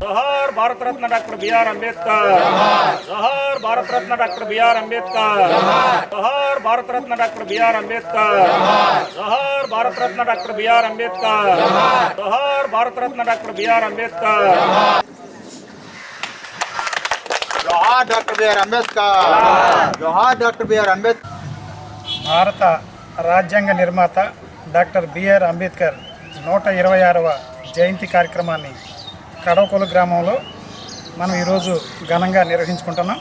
Ratna doctor B R Ambedkar జోహార్ Bharat Ratna doctor B R Ambedkar జోహార్ Bharat Ratna doctor B R Ambedkar జోహార్ Bharat Ratna doctor B R Ambedkar జోహార్ Bharat Ratna doctor B R Ambedkar జోహార్ doctor B R Ambedkar జోహార్ doctor B R Ambedkar భారత రాజ్యాంగ నిర్మాత doctor B R Ambedkar నూట ఇరవై ఆరవ జయంతి కార్యక్రమాన్ని కడవకొలు గ్రామంలో మనం ఈరోజు ఘనంగా నిర్వహించుకుంటున్నాం.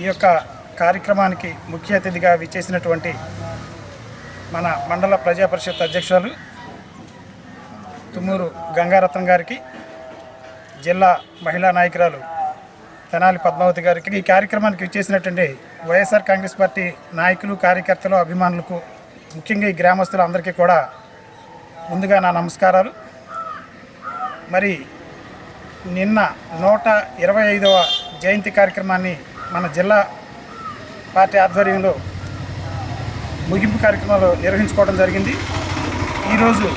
ఈ యొక్క కార్యక్రమానికి ముఖ్య అతిథిగా విచ్చేసినటువంటి మన మండల ప్రజా పరిషత్ అధ్యక్షులు తుమ్మూరు గంగారత్నం గారికి జిల్లా మహిళా నాయకురాలు తెనాలి పద్మావతి గారికి ఈ కార్యక్రమానికి ఇచ్చేసినటువంటి వైఎస్ఆర్ కాంగ్రెస్ పార్టీ నాయకులు కార్యకర్తలు అభిమానులకు ముఖ్యంగా ఈ గ్రామస్తులు అందరికీ కూడా ముందుగా నా నమస్కారాలు. మరి నిన్న నూట ఇరవై ఐదవ జయంతి కార్యక్రమాన్ని మన జిల్లా పార్టీ ఆధ్వర్యంలో ముగింపు కార్యక్రమాలు నిర్వహించుకోవడం జరిగింది. ఈరోజు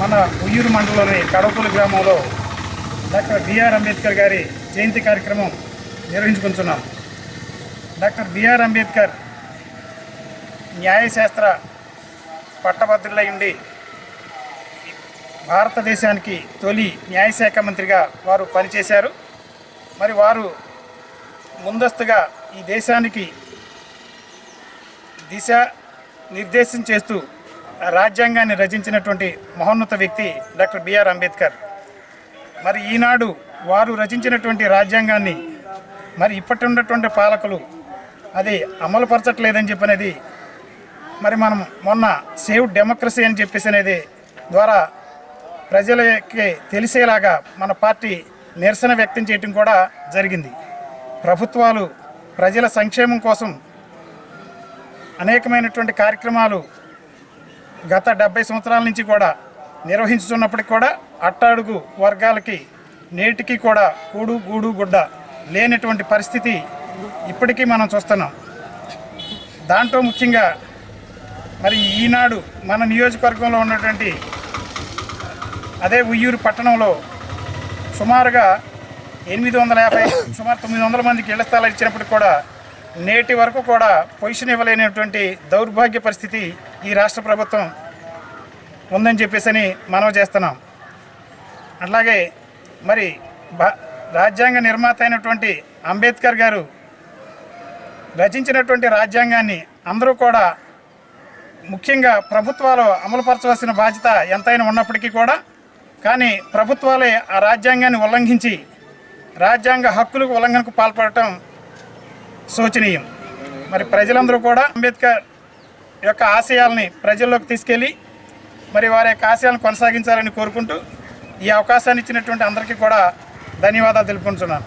మన ఉయ్యూరు మండలంలోని కడపూలు గ్రామంలో డాక్టర్ బిఆర్ అంబేద్కర్ గారి జయంతి కార్యక్రమం నిర్వహించుకుంటున్నాం. డాక్టర్ బిఆర్ అంబేద్కర్ న్యాయశాస్త్ర పట్టభద్రులై ఉండి భారతదేశానికి తొలి న్యాయశాఖ మంత్రిగా వారు పనిచేశారు. మరి వారు ముందస్తుగా ఈ దేశానికి దిశ నిర్దేశం చేస్తూ రాజ్యాంగాన్ని రచించినటువంటి మహోన్నత వ్యక్తి డాక్టర్ బిఆర్ అంబేద్కర్. మరి ఈనాడు వారు రచించినటువంటి రాజ్యాంగాన్ని మరి ఇప్పటి ఉన్నటువంటి పాలకులు అది అమలుపరచట్లేదని చెప్పనేది మరి మనం మొన్న సేవ్ డెమోక్రసీ అని చెప్పేసి అనేది ద్వారా ప్రజలకి తెలిసేలాగా మన పార్టీ నిరసన వ్యక్తం చేయటం కూడా జరిగింది. ప్రభుత్వాలు ప్రజల సంక్షేమం కోసం అనేకమైనటువంటి కార్యక్రమాలు గత డెబ్బై సంవత్సరాల నుంచి కూడా నిర్వహించుతున్నప్పటికి కూడా అట్టాడుగు వర్గాలకి నేటికి కూడా కూడు గూడు గుడ్డ లేనటువంటి పరిస్థితి ఇప్పటికీ మనం చూస్తున్నాం. దాంట్లో ముఖ్యంగా మరి ఈనాడు మన నియోజకవర్గంలో ఉన్నటువంటి అదే ఉయ్యూరు పట్టణంలో సుమారుగా ఎనిమిది వందల యాభై సుమారు తొమ్మిది వందల మందికి ఇళ్ళ స్థలాలు ఇచ్చినప్పటికి కూడా నేటి వరకు కూడా పొజిషన్ ఇవ్వలేనటువంటి దౌర్భాగ్య పరిస్థితి ఈ రాష్ట్ర ప్రభుత్వం ఉందని చెప్పేసి మనవి చేస్తున్నాం. అట్లాగే మరి రాజ్యాంగ నిర్మాత అయినటువంటి అంబేద్కర్ గారు రచించినటువంటి రాజ్యాంగాన్ని అందరూ కూడా ముఖ్యంగా ప్రభుత్వాలు అమలుపరచవలసిన బాధ్యత ఎంతైనా ఉన్నప్పటికీ కూడా కానీ ప్రభుత్వాలే ఆ రాజ్యాంగాన్ని ఉల్లంఘించి రాజ్యాంగ హక్కులకు ఉల్లంఘనకు పాల్పడటం శోచనీయం. మరి ప్రజలందరూ కూడా అంబేద్కర్ యొక్క ఆశయాల్ని ప్రజల్లోకి తీసుకెళ్ళి మరి వారి యొక్క ఆశయాలను కొనసాగించాలని కోరుకుంటూ ఈ అవకాశాన్ని ఇచ్చినటువంటి అందరికీ కూడా ధన్యవాదాలు తెలుపుకుంటున్నాను.